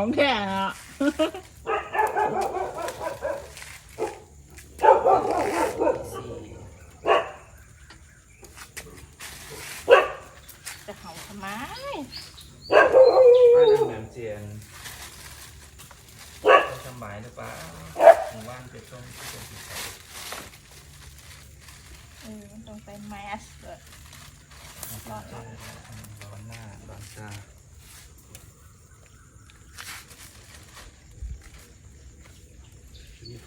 ของแท้อะสี่จะเห่าทำไมบ้านนางแหม่มเจียนสบายหรือเปล่าหมู่บ้านเป็นช่วงที่เป็นสีใสเออมันต้องเป็นแมสด้วยร้อนร้อนหน้าร้อนตา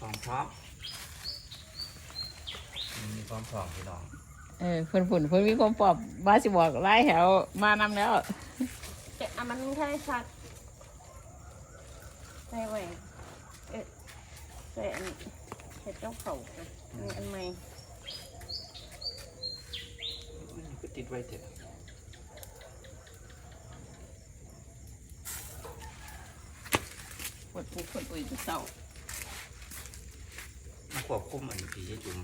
ความพร้อมมีความพร้อมพี่น้องเออเพิ่นฝุ่นเพิ่นมีความปอบว่าสิบอกไล่แถวมานำแล้ว แต่อะมันแค่สักใส่ไว้เอ๊ะใส่อันเห็ดเจ้าเขาอะอันนี้อันใหม่ก็ติดไว้เถอะปวดปุกปวดปุยจะเศร้ามา ควบคุมอันผีจุ่ม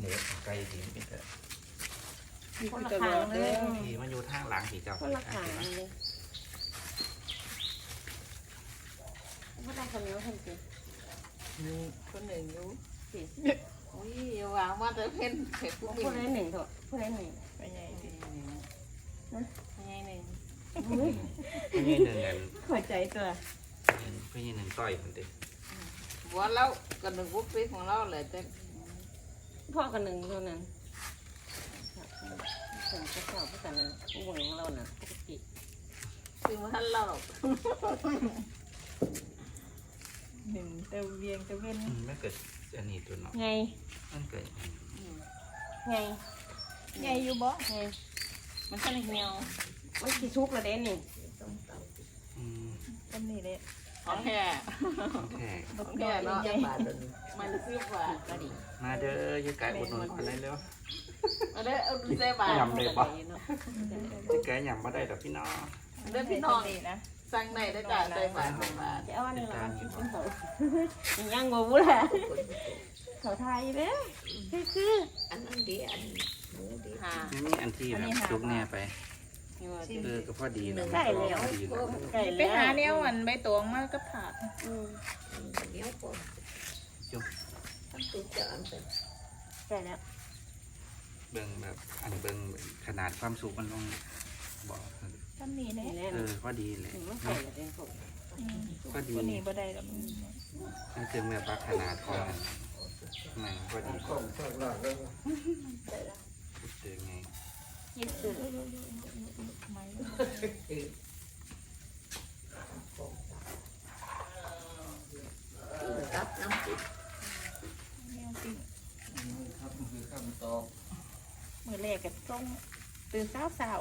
เนื้อไก่ผีเป็นแต่คนละขางเลยผีมันอยู่ทางหลังผีเจ้าคนละขางเลยไม่ต้องคนเดียวคนเดียวมีคนหนึ่งอยู่สิอุ้ยอย่าวางว่าจะเพ่นเผ็ดพูผู้ดได้หนึ่งเถอะพูดได้หนึ่งไปไงดิไปไงหนึ่งอุ้ยพี่ยี่หนึ่งเงินหัวใจตัวพี่ยี่หนึ่งต่อยมันเด็ก บัวแล้วกันหนึ่งปุ๊บปิ๊กของเราเลยแต่พ่อกันหนึ่งตัวนั้นถึงจะเข่าพูดกันนะผู้หญิงของเราน่ะปกติคือมันทันเราหรอกหนึ่งเตวเวียงเตวเว้นไม่เกิดอันนี้ตัวเนาะไงมันเกิดไงไงอยู่บ่ไงมันก็เลยเหี่ยวมันสีชุกละเด้นี่อืมต้นนี้เลย ของแท้แท้ของแท้เนาะมันซื้อบาทก็ดีมาเด้อยี่ไก่อุดหนุนอะไรเร็วเอาเด้อเอาดูใส่บาทยำเลยปะยี่ไก่ยำมาได้ดอกพี่น้องเด้อพี่น้องนะสั่งไหนได้จ่ายใส่บาทใส่บาทจะเอาอันนี้ละกินเขายังงงละเขาไทยเด้คือคืออันนั้นดีอันหมูดีค่ะนี่อันที่แบบซุกแน่ไป เออก็พอดีนะพอดีนะไก่ไปหาเนี่ยวันใบตองมากก็ผัดอืมอันเหนี้ยวกว่าอันตุ๊กจะอันเป็นไก่แล้วเบิ่งแบบอันเบิ่งขนาดความสูงมันลงบอกต้นนี้เนี่ยนี่แน่เออพอดีเลยถึงว่าไก่ละเด้ผมพอดีวันนี้บ่ได้กับนั่นคือเมื่อปักขนาดของมันมันพอดีเจอไงยิบสุดไม้ รับน้ำจิ้มแมวปิ้งมือแรกกับส้มตื่นเช้าเช้า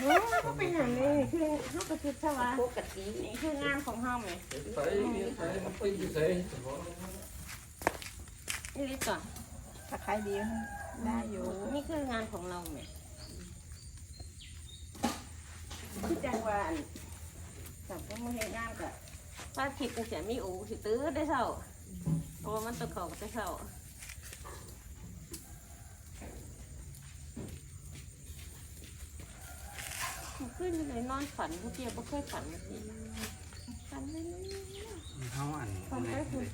โอ้เขาไปไหนเลยคือเขากระชุดใช่ไหมปกตินี่คืองานของเฮาไหมนี่ลิก่อนถ้าขายดีได้อยู่ นี่คืองานของเราไหม คือจังหวะอันสับว่ามาเฮ็ดงานกะถ้าผิดก็จะมีอูสิตื้อได้เท่าเพราะว่ามันตะเขาได้เท่าขึ้นเลยนอนฝันผู้เดียวก็เคยฝันมาสิฝันเลยนะเขาอันนี้เลย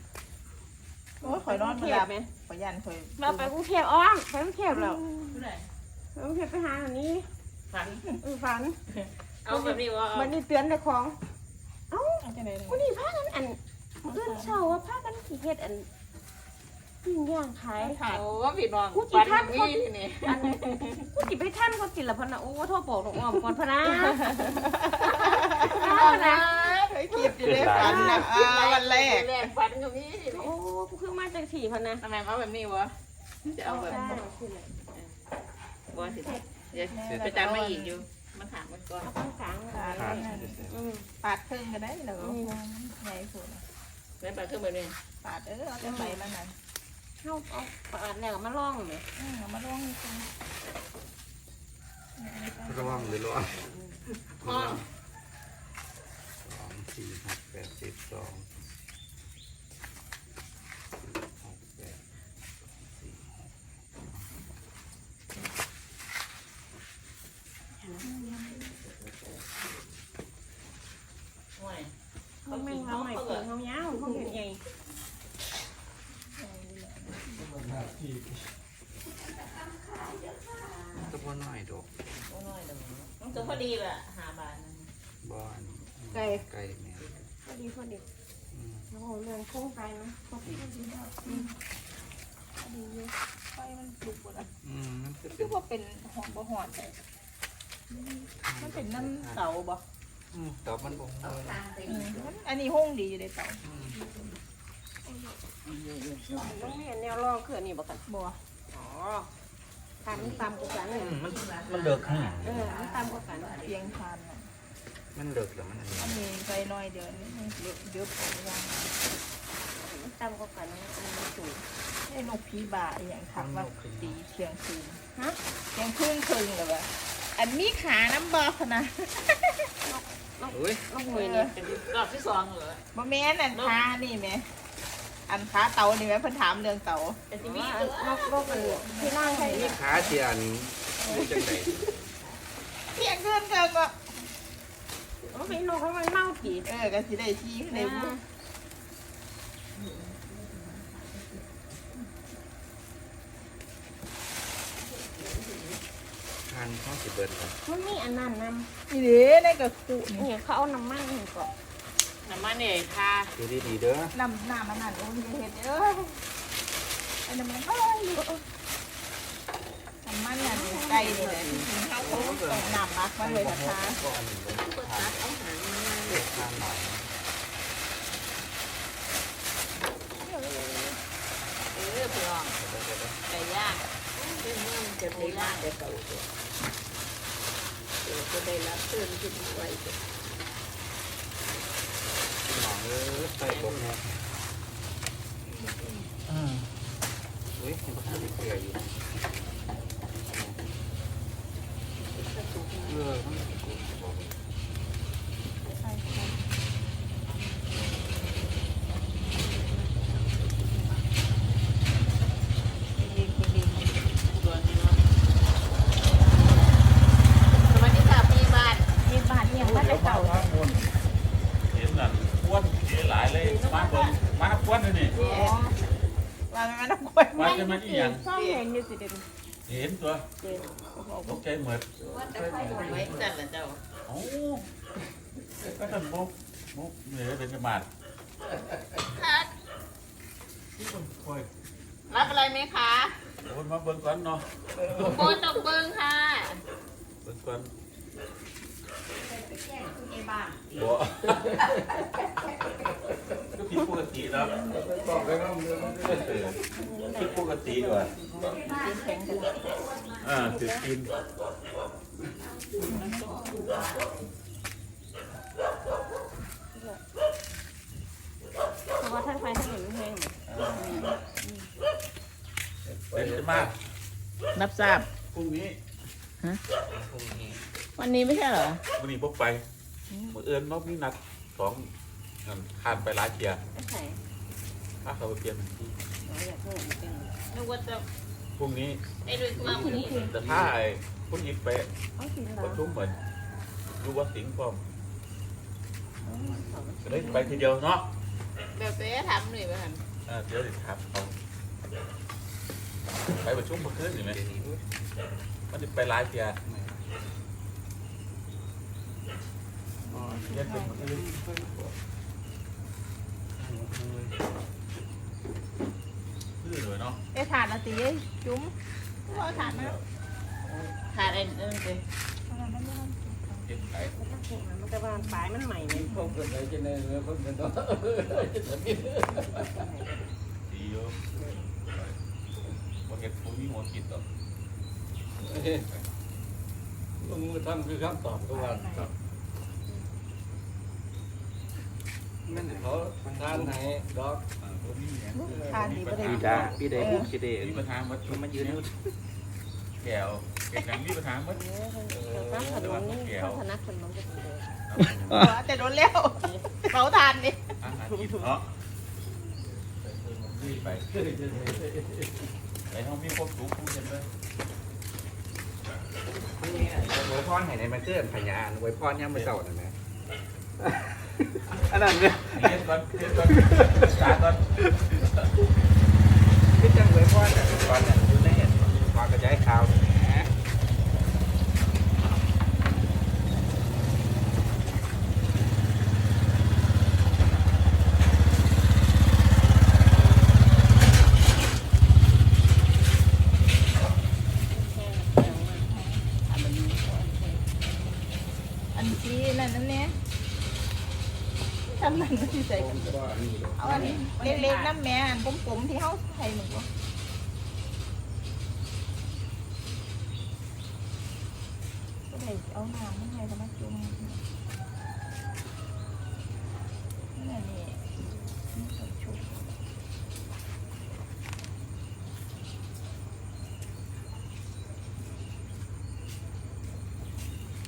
โอ้ยข่อยนอนกมารุงหเทลัพบไหมข่อยยันข่อยเราไปกรุงเทพอ้อมไปกรุงเทพแล้วไปกรุงเทพไปหาอันนี้ฝันเออฝัน เอาแบบนี้ว่าวันนี้เตือนในของ เอาจะไหนวันนี้พากันอันเอื้อนเช้าว่าพากันขี่เฮ็ดอันปิ้งย่างขายค่ะโอ้พี่น้องกูจิปันทักนี่นี่อันกูจิไปท่านเขากินละพะนะโอ้โทษบอกหนูอ้อมก่อนพะนะเอานะเคยคิดอยู่เลยฝันนะอ่าวันแรกแรกฟันก็มีโอ้กูคือมาจากสี่พะนะทำไมมาแบบนี้วะจะเอาแบบใช่บัวสิเดี๋ยวไปจานมาอีกอยู่ มันถามมันก่อนเอาข้างกลางขาดอืมปาดครึ่งก็ได้เหรอใหญ่สุดแล้วปลาขึ้นมาเนี่ยปาดเออเอาแต่ใบมันน่ะเข้าเอาปาดแล้วมาล่องเลยอืมเอามาลองกันระวังหรือระวังสองสี่หกแปดสิบสองหกแปดสี่หก โอ้ย ยาวๆห้องใหญ่ ก็พอน้อยดอก โอ้น้อยเด้อมันก็พอ ดีแหละห้าบาทนั่นบ่อันๆไก่ ไก่แม่พอดีพอดีอืมโอ้โหเรื่องโค้งไก่นะพอดีพอดีอืมพอดีอยู่ไฟมันสุกหมดแล้วอืมมันคือคืเป็อนว่าเป็นหอมบ่หอดเลยมันเป็นน้ำเตาบ่อืมดอกมันบ่งเลยอืมมันอันนี้ห้องดีอยู่ในเตาอืมต้องมีอันแนวรองคืออันนี้บ่กันบ่อ๋อ ทานมันตำกว่ากันเลยอืมมันมันเลิกข้างหลังเออมันตำกว่ากันเพียงทานน่ะมันเลิกแล้วมันอันนี้อันนี้ใส่น้อยเดียวนี่เยอะเยอะของย่างมันตำกว่ากันอันนี้มันสูงให้นกผีบาอหย่างทักว่าตีเที่ยงคืนฮะเที่ยงคืนครึ่งเลยว่ะอันมีขาน้ำบ่พะนะโอ้ย ลูกมือนี่เป็นรอบที่สองเหรอบ่แม่นอันขานี่แหม่ อันขาเตานี่แหม่เพิ่นถามเรื่องเตาแต่ที่มีมีนกนกกันที่นั่งให้มีขาเทียนอยู่จังไดเที่ยงคืนเกินก็มันเป็นนกให้มันเน่าผีเออก็สิได้ชี้ในบุทานข้าวสิเบิดครับมันมีอันนั้นนนี่เด้ในกระคุำนี่เนี่ยเขาเอาน้ำมันให้ก่อ นน้ำมันเนี่ยทาดูดีๆเด้อน้ำน้ำมันนั่นโอ้ยเห็ดเอ้ยอันนั้นมันอะไรอยู่น้ำมันนั่นอยู่ใกล้นี่แหละที่จริงเขาต้องน้ำมักมันเลยนะคะก็อันนี้เด้อทานทานหน่อยเออพี่น้องไก่ย่างจะได้มากแต่เก่าจะได้รับเตือนขึ้นไว้พี่น้องเอ้ยใส่บกแน่ อืมเฮ้ยยังบ่ทันก็เปลืออยู่เออมันสิบอก ส่วนนี้เนาะสวัสดีค่ะพี่บ้าน มีบาทเนี่ยว่าจะเก่า เห็นนั่นควนเสียหลายเลยมาเบิ่งมาควนเลยนี่ ว่ามันมันต้องควรมาจะมันอีหยังซ่อมเองอยู่สิเด่นเห็นตัวตกใจเหมือนไว้จันละเจ้าโอ้ก็ท่านบุกบุกเหนือเป็นจมาดคอยรับอะไรไหมคะโอนมาเบิ่งก่อนเนาะโบตกเบิ้งค่ะ เบิ่งก่อน ที่บ้านบ่ก็ผิดปกติแล้วผิดปกติก่อนอ่าติดกินเพราะว่าท่านไฟท่านเห็นไม่แห้งเป็นจมาดรับทราบพรุ่งนี้พรุ่งนี้ วันนี้ไม่ใช่เหรอวันนี้พกไปมือเอื้อนนอกนี่นัดสองนั่นทานไปร้านเกียร์ไม่ใส่ถ้าเขาไปเปลี่ยนเป็นที่หนูอยากเพิ่มเป็นนึกว่าจะพรุ่งนี้ไอ้ด้วยมาคนนี้แต่ถ้าไอ้คุณอิบไปเอาสีเหลืปอระงชุมเหมือนรู้ว่าสิงห์พร้อมจะได้ไปทีเดียวเนาะแบบเป๊ะทำหน่อยไปหันอ่าเดี๋ยวติดถามเขาไปประชุมเมื่อคืนเห็นไหมเดี๋ยวนี้อุ๊ยมันจะไปร้านเกียร์ ไม่ เรียนเป็นเมื่อ คือเลยเนาะไอ้ถาดละตีจุ้มว่าถาดนะขาดอ้เอิ้นเลยเก็บไก่มันจะว่าปลายมันใหม่เลยดีเยอะว่าเก็บปุ๋ยหัวกินต่อมึงทำคือคำตอบทุกวันนั่นน่ะ เขาทานไหนดอกอ่าตัวนี้เนี่ยทานดีประเด็นพี่ดาพี่ได้บุกสิเด้มีปัญหามัดมันมายืนนู่นแก้วเก็บอย่างมีปัญหามัดข้าวขนมนี่ข้าวธนักขนมจะเป็นเลยแต่โดนเลี้ยวเขาทานนี่อาหารกินเนาะไปไปห้องมีพวกสูงพูดกันเลยนี่ไว้พรให้ในมันเกินพญานไว้พรยามมื้อเช้านั่นแหละ อันนั้นเนี่ยเย็นก่อนเย็นก่อนสาก่อนคือจังเลยพ่อแต่ตอนเนั้นอยู่ในเห็นว่ากระจายข่าวอันที่นั่นนั่นเนี่ย ทำนั่นก็ที่ใส่เอาอันนี้เล็กๆน้ำแม่อันกลมๆที่เขาใส่หมึกก็ได้เอาน้ำมันให้ธรรมจุ่มนี่นี่นี่ใส่ชุบ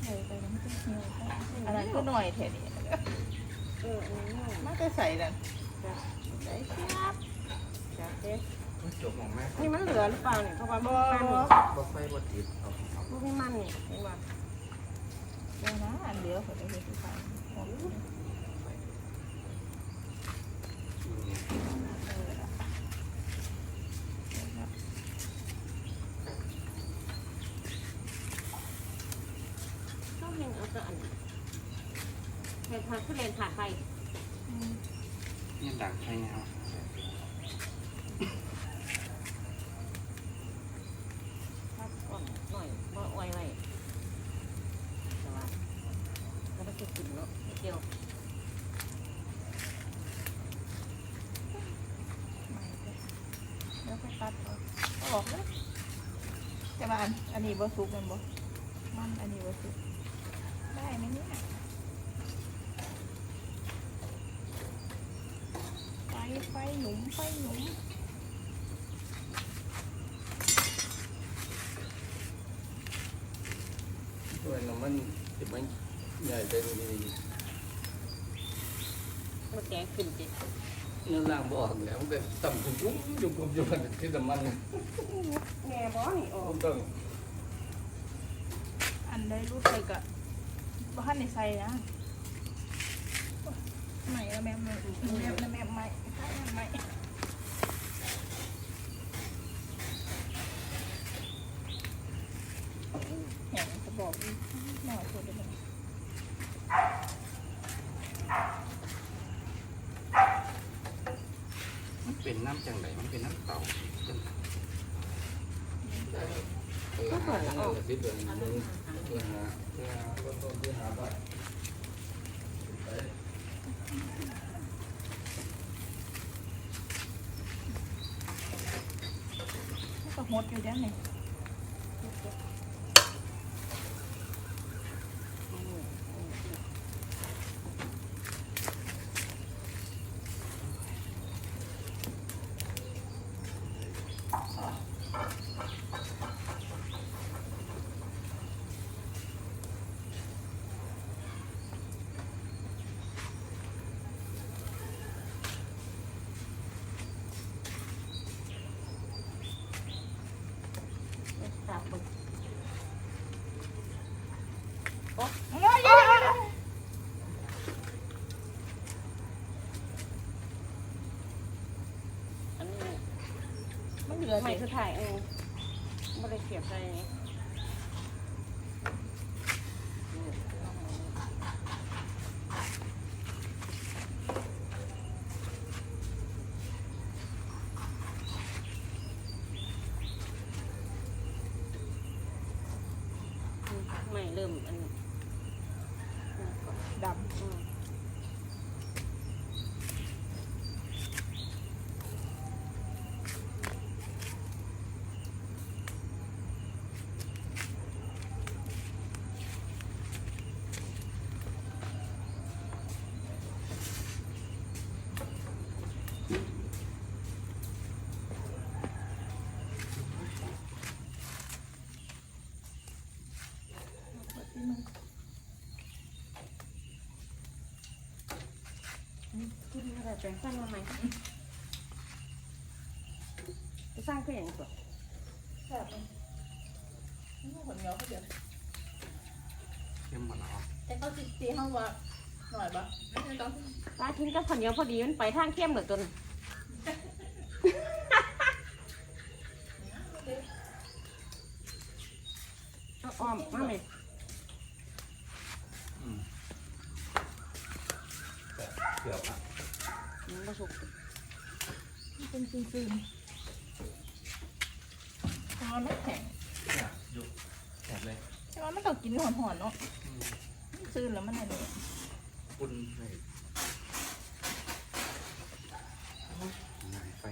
ใส่ไปแล้วมันจะเหี่ยวไปอันนั้นก็หน่อยแถนี้ เออเออมันก็ใส่นั่นใส่เสียบจับเด้จบหมองแม่นี่มันเหลือหรือเปล่าเนี่ยเพราะว่ามันมันนี่บ่ไฟบ่ติดเอามันไม่มันนี่เห็นป่ะเดี๋ยวนะอันเดียวเขาจะเห็นที่ใส่หอมเออละ ชอบเล่นเอาแต่อัน เห็นผ่านขึ้นเลนผ่านไปอืมนี่ดังใช่ไงเอาครับก่อนหน่อยว่าไวไว้แต่ว่าแล้วมันจะกินเนาะเกี่ยวไม่ได้แล้วก็ตัดออกเอาออกแล้วแต่ว่าอันอันนี้บ่สุกแมันบ่มันอันนี้บ่สุกได้ไหมเนี่ยไฟไฟ หนุ่มไฟหนุ่มด้วน้ำมันจะมันใหญ่ไปนี่มันแกงขึ้นจิเนื้อล่างบออกแล้วมันก็ต่ำจุ่มจุ่มจุ่มจุ่มจุ่มที่น้ำมันแง่บ่นี่ออกต้อง อันได้รูดไปก็บ้านในใส่นะใหม่แล้วแม่ใหม่แล้วแม่ใหม่ใหม่แหงจะ บอกหน่อยตัวเดียวมันเป็นน้ำจังไรมันเป็นน้ำเต่าจังก็เปิดแล้วออกติดเลยมึงเพื่อหาเพื่อหาต้นต้นเพื่อหาบ้าน ก็หดอยู่ด้านใน ตับมัน โอ้ยโอ้ยโอ้ย อันนี้ มันเหลือใหม่สิสุดท้ายเออไม่ได้เสียบใจนี่ไม่เริ่มอันนี้ ด อืม กินอะไร แปลงฟันมาไหมจะสร้างก็อย่างนี้ก่อนำแบบนี่คนเหนียวเขาเดือดเข้มหมดแล้วแต่เขาติดตีเขาว่าหน่อยปะไม่ต้องปลาทิ้งกับข้าวเหนียวพอดีมันไปทางเข้มเหลือตัวนึงเอาอ้อมมาเลย อืมแต่เกือบอะ มันบ่สุก เป็นซึมๆเพราะว่ามันแข็ง เนี่ยอยู่แถบเลย ใช่ไหมมันต้อง กินหอนๆเนาะอืมซื่นแล้วมันอะไรคุณเลยไฟ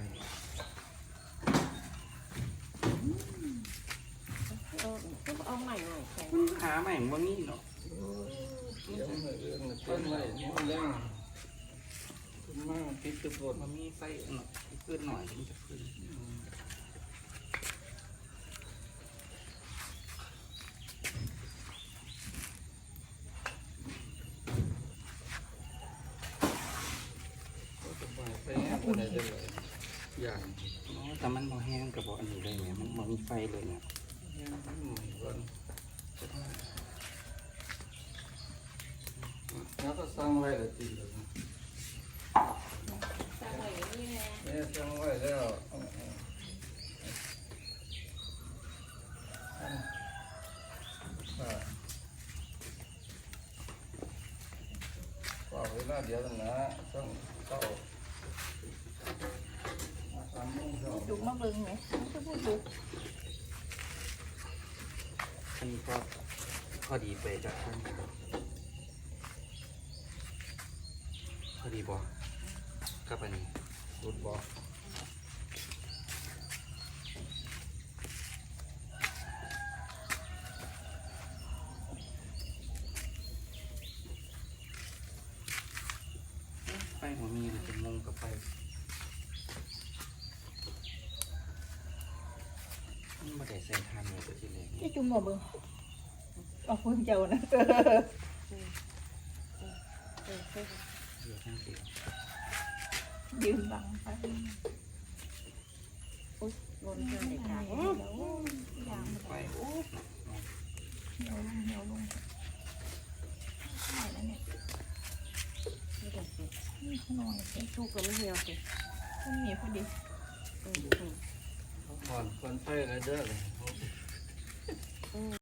เอาก็เอาใหม่หน่อยแข็งมันหาใหม่มันนี่เนาะเดี๋ยวมันเรื่องมันเป็นไรมันแรงคุณมาติดตะโกนมันมีไฟหน่อยขึ้นหน่อยมันจะขึ้น สบาย ไปแง่ไปไหนได้เลยอย่างอ๋อแต่มันบ่แห้งกับบ่อันนี้เลยเนี่ยมันบ่มีไฟเลยเนี่ยแล้วก็สร้างไว้ละจริงเลย ตั้งไว้อย่างนี้แหละ เนี่ยสร้างไว้แล้วว่าเวลาเดียวนะต้องเข้าสามโมากเบิ่งไหมมันคือผู้จุกอันนี้ก็พอดีไปจากท่างทางพอดีบ่กับอันนี้รุดบอก ไฟหัวมีมันจะงงกับไฟมัน บ่ได้ใส่ทานเลยตัวที่แรกที่จุ่มมาเบิ่งเอาเพิ่งเจ้านะเออเออเยอะทั้งสี่ยืนบังไปลนเกินเลยจ้ะยางไฟโอ้เหนียวลงเหนียวลงใช่แล้วเนี่ยไม่ได้สินี่หน่อยสิสุกก็ไม่เหี่ยวสิมันมีพอดี อืม ผ่อนผ่นไปอะไรเด้อ